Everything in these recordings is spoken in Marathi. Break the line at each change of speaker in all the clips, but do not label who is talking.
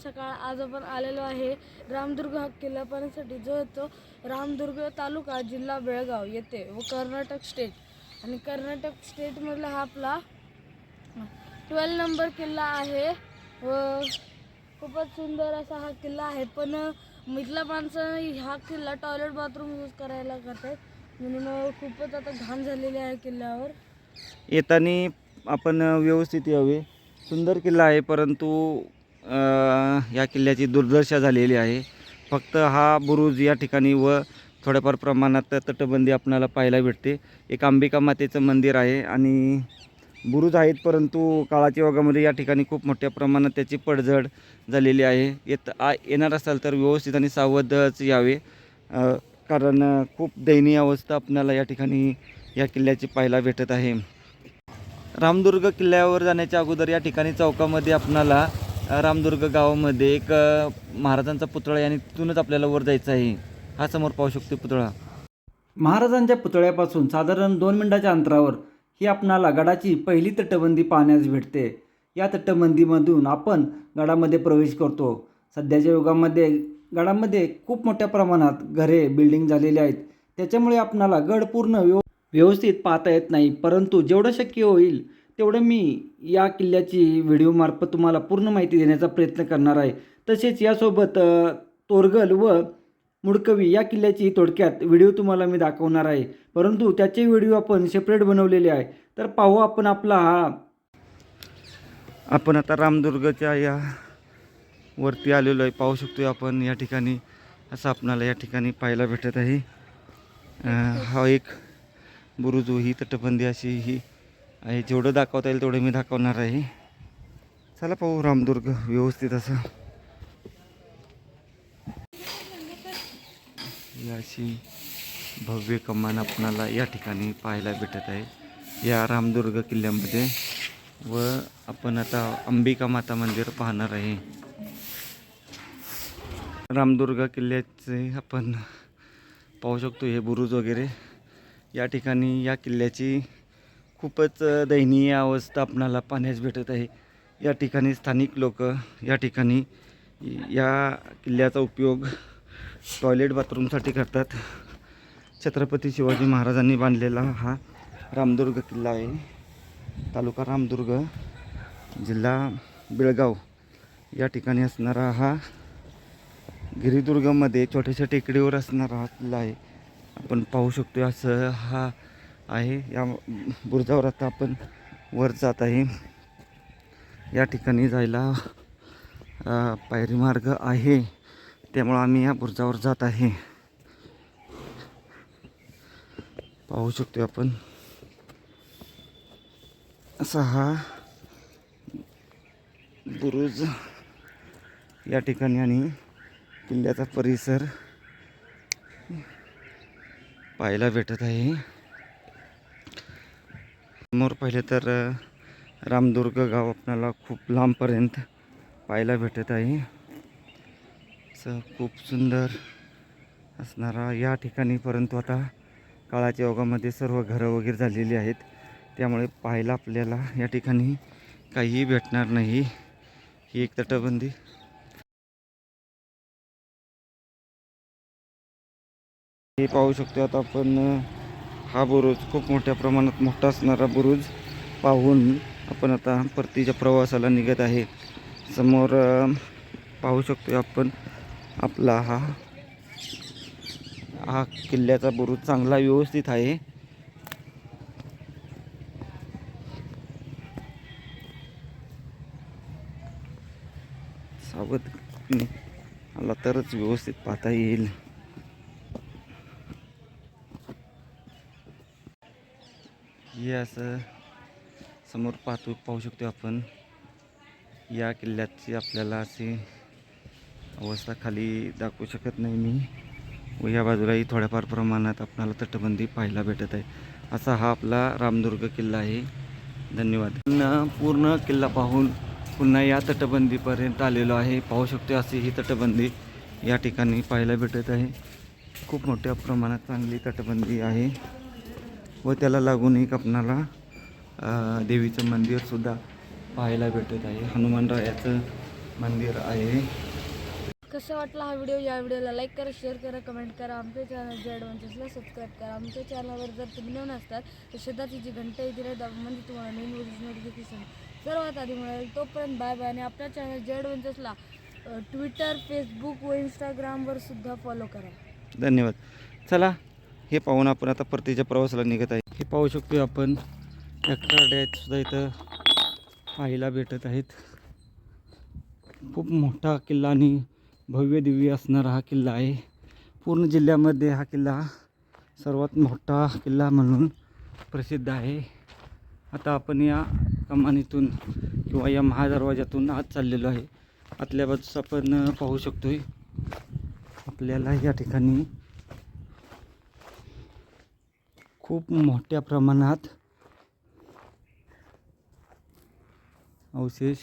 सकाळ आज आपण आलेलो आहे रामदुर्ग हा किल्ला पाहण्यासाठी. जो येतो रामदुर्ग तालुका जिल्हा बेळगाव येथे व कर्नाटक स्टेट आणि कर्नाटक स्टेटमधला हा आपला ट्वेल्व नंबर किल्ला आहे. व खूपच सुंदर असा हा किल्ला आहे. पण मिथला माणसं हा किल्ला टॉयलेट बाथरूम यूज करायला करतात म्हणून खूपच आता घाण झालेली आहे किल्ल्यावर.
येताना आपण व्यवस्थित यावे. सुंदर किल्ला आहे परंतु या किल्ल्याची दुर्दशा झालेली आहे. फक्त हा बुरुज या ठिकाणी व थोड्याफार प्रमाणात तटबंदी आपणाला पाहायला भेटते. एक अंबिका मातेचं मंदिर आहे आणि बुरुज आहेत परंतु काळाच्या योगामध्ये या ठिकाणी खूप मोठ्या प्रमाणात त्याची पडझड झालेली आहे. येत आ येणार असाल तर व्यवस्थित आणि सावधच यावे. कारण खूप दयनीय अवस्था आपल्याला या ठिकाणी या किल्ल्याची पाहायला भेटत आहे. रामदुर्ग किल्ल्यावर जाण्याच्या अगोदर या ठिकाणी चौकामध्ये आपणाला रामदुर्ग गावामध्ये एक महाराजांचा पुतळा आहे आणि तिथूनच आपल्याला वर जायचं आहे. हा समोर पाहू शकतो पुतळा.
महाराजांच्या पुतळ्यापासून साधारण दोन मिनिटाच्या अंतरावर ही आपणाला गडाची पहिली तटबंदी पाहण्यास भेटते. या तटबंदीमधून आपण गडामध्ये प्रवेश करतो. सध्याच्या युगामध्ये गडामध्ये खूप मोठ्या प्रमाणात घरे बिल्डिंग झालेली आहेत. त्याच्यामुळे आपणाला गड पूर्ण व्यव व्यवस्थित पाहता येत नाही परंतु जेवढं शक्य होईल तेवढं मी या किल्ल्याची व्हिडिओमार्फत तुम्हाला पूर्ण माहिती देण्याचा प्रयत्न करणार आहे. तसेच यासोबत तोरगल व मुडकवी या किल्ल्याची थोडक्यात व्हिडिओ तुम्हाला मी दाखवणार आहे. परंतु त्याचे व्हिडिओ आपण सेपरेट बनवलेले आहे. तर पाहू आपण आपला हा
आपण आता रामदुर्गच्या या वरती आलेलो आहे. पाहू शकतो आपण या ठिकाणी असं आपणाला या ठिकाणी पाहायला भेटत आहे. हा एक बुरुज ही तटबंदी अशी ही आहे जेवढं दाखवता येईल तेवढं मी दाखवणार आहे. चला पाहू रामदुर्ग व्यवस्थित असं. अशी भव्य कमान आपणाला या ठिकाणी पाहायला भेटत आहे. या रामदुर्ग किल्ल्यामध्ये व आपण आता अंबिका माता मंदिर पाहणार आहे. रामदुर्ग किल्ल्याचे आपण पाहू शकतो हे बुरुज वगैरे. या ठिकाणी या किल्ल्याची खूपच दयनीय अवस्था आपणाला पाहण्यास भेटत आहे. या ठिकाणी स्थानिक लोक या ठिकाणी या किल्ल्याचा उपयोग टॉयलेट बाथरूमसाठी करतात. छत्रपती शिवाजी महाराजांनी बांधलेला हा रामदुर्ग किल्ला आहे. तालुका रामदुर्ग जिल्हा बेळगाव. या ठिकाणी असणारा हा गिरिदुर्गमध्ये छोट्याशा टेकडीवर असणारा हा किल्ला आहे. आपण पाहू शकतो असं हा आहे. या बुरुजावर आता आपण वर जात आहे. या ठिकाणी जायला पायरी मार्ग आहे. त्यामुळं आम्ही या बुरुजावर जात आहे. पाहू शकतो आपण. असा हा बुरुज या ठिकाणी आणि किल्ल्याचा परिसर पाहायला भेटत आहे. समोर पाहिलं तर रामदुर्ग गाव आपल्याला खूप लांबपर्यंत पाहायला भेटत आहे. असं खूप सुंदर असणारा या ठिकाणी परंतु आता काळाच्या योगामध्ये सर्व घरं वगैरे झालेली आहेत. त्यामुळे पाहायला आपल्याला या ठिकाणी काहीही भेटणार नाही. ही एक तटबंदी. हे पाहू शकतो आता आपण हा बुरुज खूप मोठ्या प्रमाणात मोठा असणारा बुरुज पाहून आपण आता परतीच्या प्रवासाला निघत आहे. समोर पाहू शकतो आपण आपला हा हा किल्ल्याचा बुरुज चांगला व्यवस्थित आहे. सावध आला तरच व्यवस्थित पाहता येईल. हे असं समोर पाहतो पाहू शकतो आपण. या किल्ल्याची आपल्याला अशी अवस्था खाली दाखवू शकत नाही मी. व या बाजूलाही थोड्याफार प्रमाणात आपणाला तटबंदी पाहायला भेटत आहे. असा हा आपला रामदुर्ग किल्ला आहे. धन्यवाद. पुन्हा पूर्ण किल्ला पाहून पुन्हा या तटबंदीपर्यंत आलेलो आहे. पाहू शकतो अशी ही तटबंदी या ठिकाणी पाहायला भेटत आहे. खूप मोठ्या प्रमाणात चांगली तटबंदी आहे. व त्याला लागून एक आपणाला देवीचं मंदिरसुद्धा पाहायला भेटत आहे. हनुमानरायाचं मंदिर आहे.
कसं वाटला हा व्हिडिओ? या व्हिडिओला लाईक करा शेअर करा कमेंट करा. आमच्या चॅनल जे ॲडव्हेंचर्सला सबस्क्राईब करा. आमच्या चॅनलवर जर तुम्ही नवीन असतात तर शेताची जी घंटा येते दाबा म्हणजे तुम्हाला नवीन नोटिफिकेशन सर्वात आधी मिळेल तोपर्यंत बाय बाय आणि आपल्या चॅनल जे ॲडव्हेंचर्सला ट्विटर फेसबुक व इंस्टाग्रामवर सुद्धा फॉलो करा.
धन्यवाद. चला हे पाहून आपण आता परतीच्या प्रवासाला निघत आहे. हे पाहू शकतो आपण या गाड्या सुद्धा इथं पाहायला भेटत आहेत. खूप मोठा किल्ला आणि भव्य दिव्य असणारा हा किल्ला आहे. पूर्ण जिल्ह्यामध्ये हा किल्ला सर्वात मोठा किल्ला म्हणून प्रसिद्ध आहे. आता आपण या कमानीतून किंवा या महादरवाज्यातून आत चाललेलो आहे. आतल्या बाजूस आपण पाहू शकतोय. आपल्याला या ठिकाणी खूप मोठ्या प्रमाणात अवशेष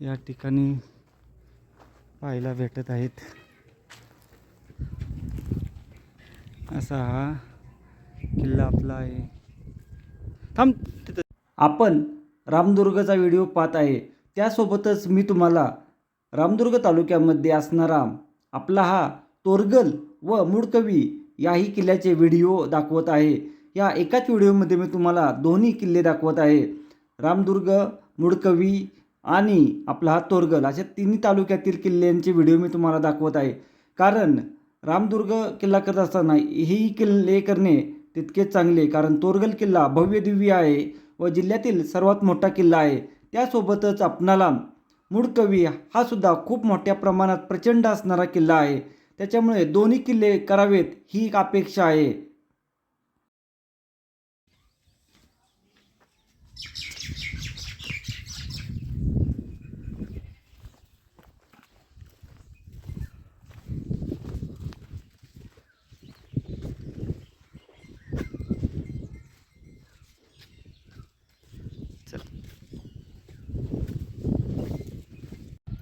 या ठिकाणी पाहायला भेटत आहेत. असा हा किल्ला आपला आहे. थांब तिथं
आपण रामदुर्गचा व्हिडिओ पाहत आहे. त्यासोबतच मी तुम्हाला रामदुर्ग तालुक्यामध्ये असणारा आपला हा तोरगल व मूळकवी याही किल्ल्याचे व्हिडिओ दाखवत आहे. या एकाच व्हिडिओमध्ये मी तुम्हाला दोन्ही किल्ले दाखवत आहे. रामदुर्ग मुडकवी आणि आपला हा तोरगल अशा तिन्ही तालुक्यातील किल्ल्यांचे व्हिडिओ मी तुम्हाला दाखवत आहे. कारण रामदुर्ग किल्ला करत असताना हेही किल्ले करणे तितकेच चांगले. कारण तोरगल किल्ला भव्य दिव्य आहे व जिल्ह्यातील सर्वात मोठा किल्ला आहे. त्यासोबतच आपणाला मुडकवी हा सुद्धा खूप मोठ्या प्रमाणात प्रचंड असणारा किल्ला आहे. त्याच्यामुळे दोन्ही किल्ले करावेत ही एक अपेक्षा आहे
चल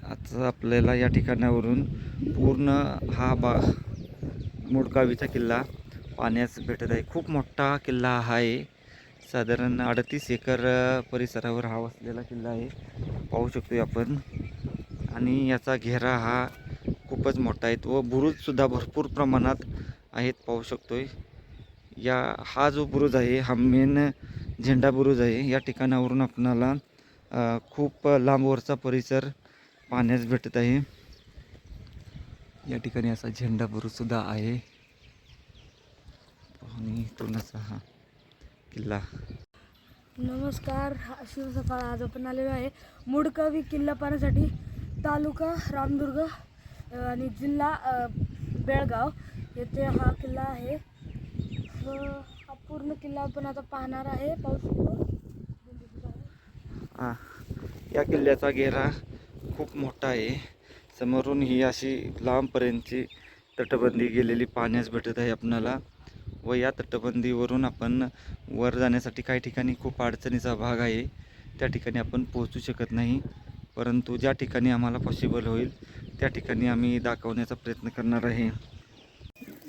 आता आपल्याला या ठिकाणावरून पूर्ण हा बा मुडकावीचा किल्ला पाण्यास भेटत आहे. खूप मोठा किल्ला हा आहे. साधारण अडतीस एकर परिसरावर हा वसलेला किल्ला आहे. पाहू शकतो आपण. आणि याचा घेरा हा खूपच मोठा आहे. व बुरुजसुद्धा भरपूर प्रमाणात आहेत पाहू शकतोय. या हा जो बुरुज आहे हा मेन झेंडा बुरुज आहे. या ठिकाणावरून आपणाला खूप लांबवरचा परिसर पाहण्यास भेटत आहे. या ठिकाणी असा झेंडा बुरुजसुद्धा आहे. आणि पूर्णचा हा किल्ला.
नमस्कार शिव सकाळ आज आपण आलेलो आहे. मुडकवी किल्ला पाहण्यासाठी तालुका रामदुर्ग आणि जिल्हा बेळगाव. येथे हा किल्ला आहे. हा पूर्ण किल्ला आपण आता पाहणार आहे.
हा या किल्ल्याचा घेरा खूप मोठा आहे. समोरून ही अशी लांबपर्यंतची तटबंदी गेलेली पाहण्यास भेटत आहे आपणाला. व या तटबंदीवरून आपण वर जाण्यासाठी काही ठिकाणी खूप अडचणीचा भाग आहे. त्या ठिकाणी आपण पोहोचू शकत नाही. परंतु ज्या ठिकाणी आम्हाला पॉसिबल होईल त्या ठिकाणी आम्ही दाखवण्याचा प्रयत्न करणार आहे.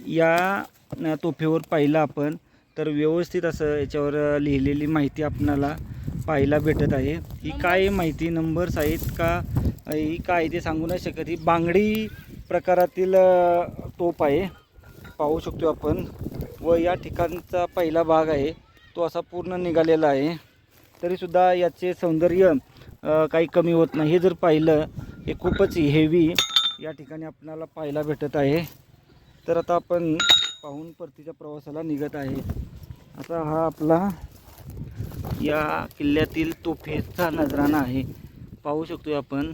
या तोफेवर पाहिलं आपण तर व्यवस्थित असं याच्यावर लिहिलेली माहिती आपणाला पाहायला भेटत आहे. ही काय माहिती? नंबर्स आहेत का? ही काय ते सांगू नाही शकत. ही बांगडी प्रकारातील टोप आहे. पाहू शकतो आपण. व या ठिकाणचा पहिला भाग आहे. तो असा पूर्ण निघालेला आहे. तरीसुद्धा याचे सौंदर्य काही कमी होत नाही. हे जर पाहिलं हे खूपच हेवी या ठिकाणी आपणाला पाहायला भेटत आहे. तर आता आपण पाहून परतीच्या प्रवासाला निघत आहे. आता हा आपला या किल्ल्यातील तोफेचा नजराणा आहे. पाहू शकतो आपण.